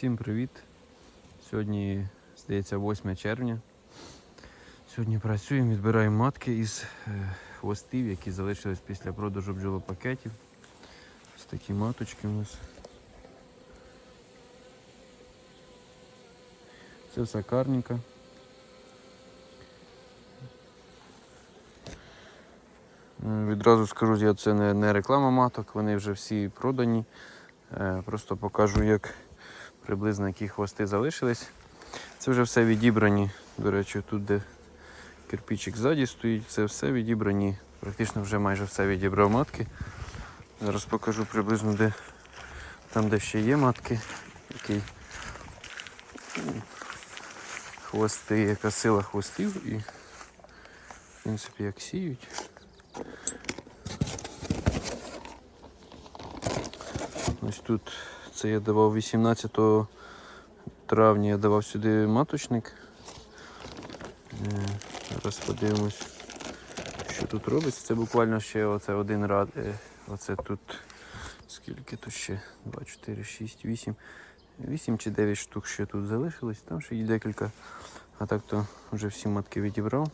Всім привіт! Сьогодні, здається, 8 червня. Сьогодні працюємо, відбираємо матки із е, хвостів, які залишились після продажу бджолопакетів. Ось такі маточки у нас. Це сакарніка. Е, Відразу скажу, я це не, реклама маток, вони вже всі продані. Е, Просто покажу, як приблизно які хвости залишились. Це вже все відібрані. До речі, тут, де кирпичик ззаді стоїть, це все відібрані. Практично вже майже все відібрав матки. Зараз покажу приблизно, де там, де ще є матки, який хвости, яка сила хвостів і в принципі як сіють. Ось тут це я давав 18 травня, я давав сюди маточник. Е, Зараз подивимось, що тут робиться. Це буквально ще оце один рад. е, Оце тут скільки тут ще? 2, 4, 6, 8. 8 чи 9 штук ще тут залишилось, там ще є декілька. А так то вже всі матки відібрав.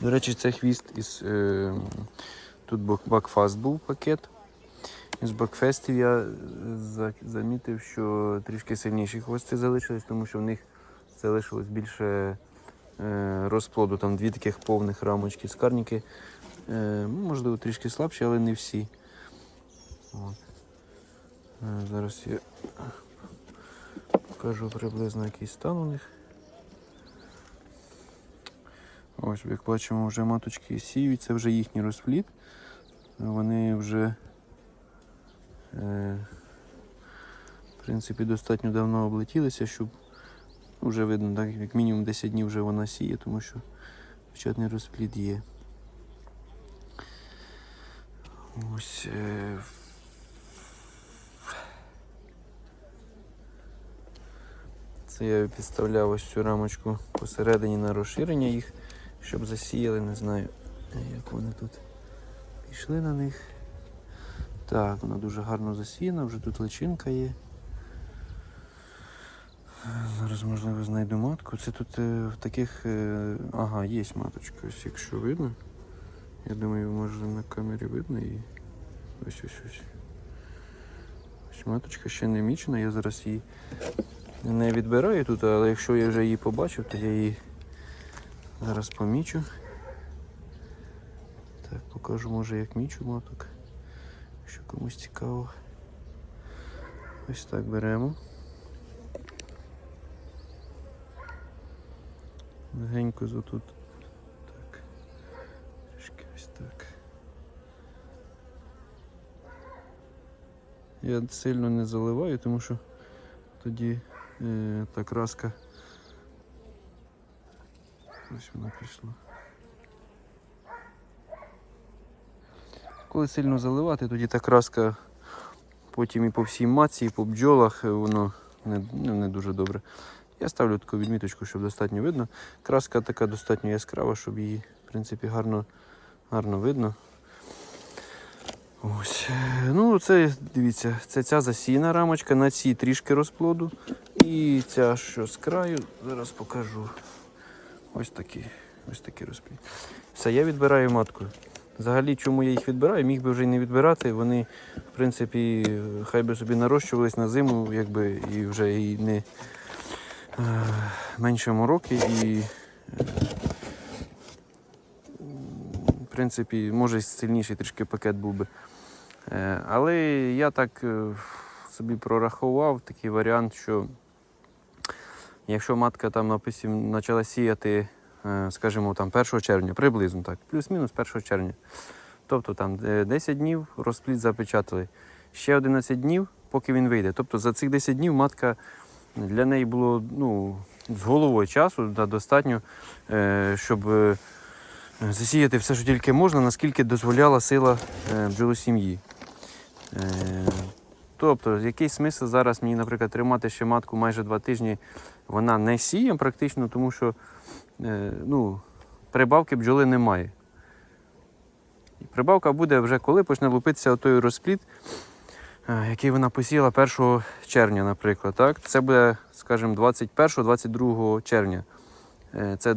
До речі, це хвіст із. Е, тут бакфаст був пакет. Із бакфестів я е, за- замітив, що трішки сильніші хвости залишились, тому що в них залишилось більше е, розплоду. Там дві таких повних рамочки скарніки. Е, ну, можливо, трішки слабші, але не всі. От. Е, зараз я покажу приблизно який стан у них. Ось, як бачимо, вже маточки сіють, це вже їхній розплід. Вони вже, е, в принципі, достатньо давно облетілися, щоб вже видно, так, як мінімум 10 днів вже вона сіє, тому що печатний розплід є. Ось. Е, це я підставляв ось цю рамочку посередині на розширення їх щоб засіяли, не знаю, як вони тут пішли на них. Так, вона дуже гарно засіяна, вже тут личинка є. Зараз, можливо, знайду матку. Це тут е, в таких. е, ага, є маточка, ось якщо видно. Я думаю, може на камері видно її. Ось ось ось. Ось маточка ще не мічена, я зараз її не відбираю тут, але якщо я вже її побачив, то я її Зараз помічу. Так, покажу, може, як мічу маток. Якщо комусь цікаво. Ось так беремо. Легенько затут. Так. Трішки ось так. Я сильно не заливаю, тому що тоді е, та краска Ось вона пішла. Коли сильно заливати, тоді та краска потім і по всій маці, і по бджолах е, воно не, ну, не дуже добре. Я ставлю таку відміточку, щоб достатньо видно. Краска така достатньо яскрава, щоб її в принципі гарно, гарно видно. Ось. Ну, це, дивіться, це ця засіяна рамочка, на цій трішки розплоду. І ця, що з краю, зараз покажу. Ось такі, ось такі розплід. Все, я відбираю матку. Взагалі, чому я їх відбираю, міг би вже й не відбирати. Вони, в принципі, хай би собі нарощувались на зиму, якби і вже і не е, менше мороки, і е, в принципі, може сильніший трішки пакет був би. Е, але я так собі прорахував такий варіант, що Якщо матка там, допустим, почала сіяти, е, скажімо, там 1 червня, приблизно так, плюс-мінус 1 червня. Тобто там е, 10 днів розплід запечатали. Ще 11 днів, поки він вийде. Тобто за цих 10 днів матка для неї було ну, з головою часу да, достатньо, е, щоб е, засіяти все, що тільки можна, наскільки дозволяла сила е, бджолосім'ї. Е, Тобто, який смисл зараз мені, наприклад, тримати ще матку майже два тижні, вона не сіє практично, тому що е, ну, прибавки бджоли немає. Прибавка буде вже коли почне лупитися той розплід, е, який вона посіяла 1 червня, наприклад. Так? Це буде, скажімо, 21-22 червня. Е, Це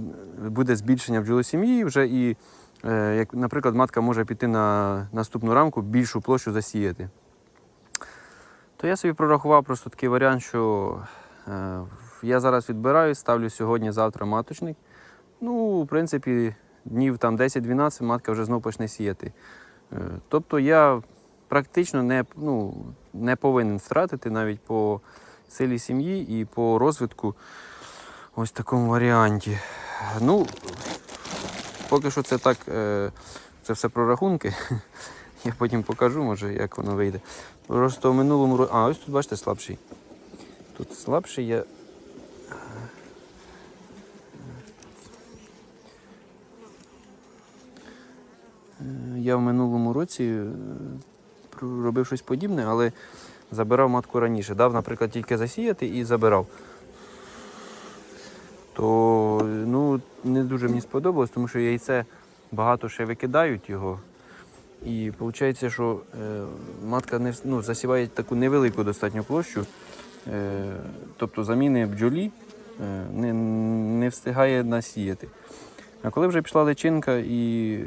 буде збільшення бджолосім'ї вже і, як, наприклад, матка може піти на наступну рамку більшу площу засіяти. То я собі прорахував просто такий варіант, що я зараз відбираю, ставлю сьогодні-завтра маточник. Ну, в принципі, днів там 10-12 матка вже знов почне сіяти. Е, Тобто я практично не, ну, не повинен втратити навіть по силі сім'ї і по розвитку ось в такому варіанті. Ну, поки що це так, е, це все прорахунки. Я потім покажу, може, як воно вийде. Просто в минулому році. А, ось тут бачите слабший. Тут слабший є. Я в минулому році е, робив щось подібне, але забирав матку раніше. Дав, наприклад, тільки засіяти і забирав. То ну, не дуже мені сподобалось, тому що яйце багато ще викидають його. І виходить, що е, матка не, ну, засіває таку невелику достатню площу, е, тобто заміни бджолі не, не встигає насіяти. А коли вже пішла личинка і,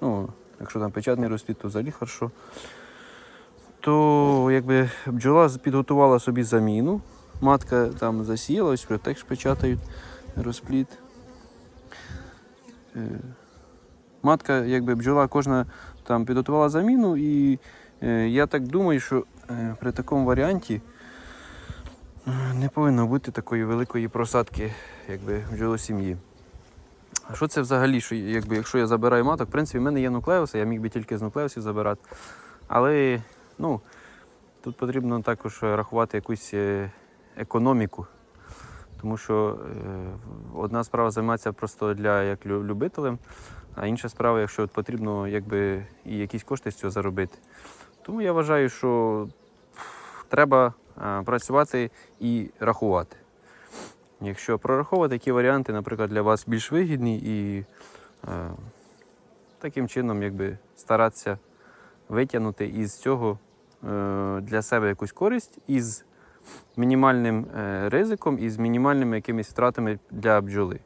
ну, якщо там печатний розплід, то взагалі хорошо, то якби бджола підготувала собі заміну. Матка там засіяла, ось теж печатають розплід. Е, Матка, якби бджола кожна там підготувала заміну, і е, я так думаю, що е, при такому варіанті не повинно бути такої великої просадки якби, бджолосім'ї. А що це взагалі, що, якби, якщо я забираю маток, в принципі, в мене є нуклеуси, я міг би тільки з нуклеусів забирати. Але ну, тут потрібно також рахувати якусь е, економіку. Тому що е, одна справа займатися просто для як любителем, а інша справа, якщо от потрібно якби, і якісь кошти з цього заробити. Тому я вважаю, що треба е, працювати і рахувати. Якщо прораховувати такі варіанти, наприклад, для вас більш вигідні і е, таким чином якби, старатися витягнути із цього е, для себе якусь користь із мінімальним е, ризиком і з мінімальними якимись втратами для бджоли.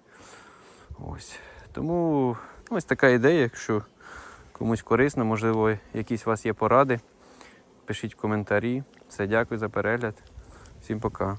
Ось. Тому ось така ідея, якщо комусь корисно, можливо, якісь у вас є поради, пишіть в коментарі. Все, дякую за перегляд. Всім пока.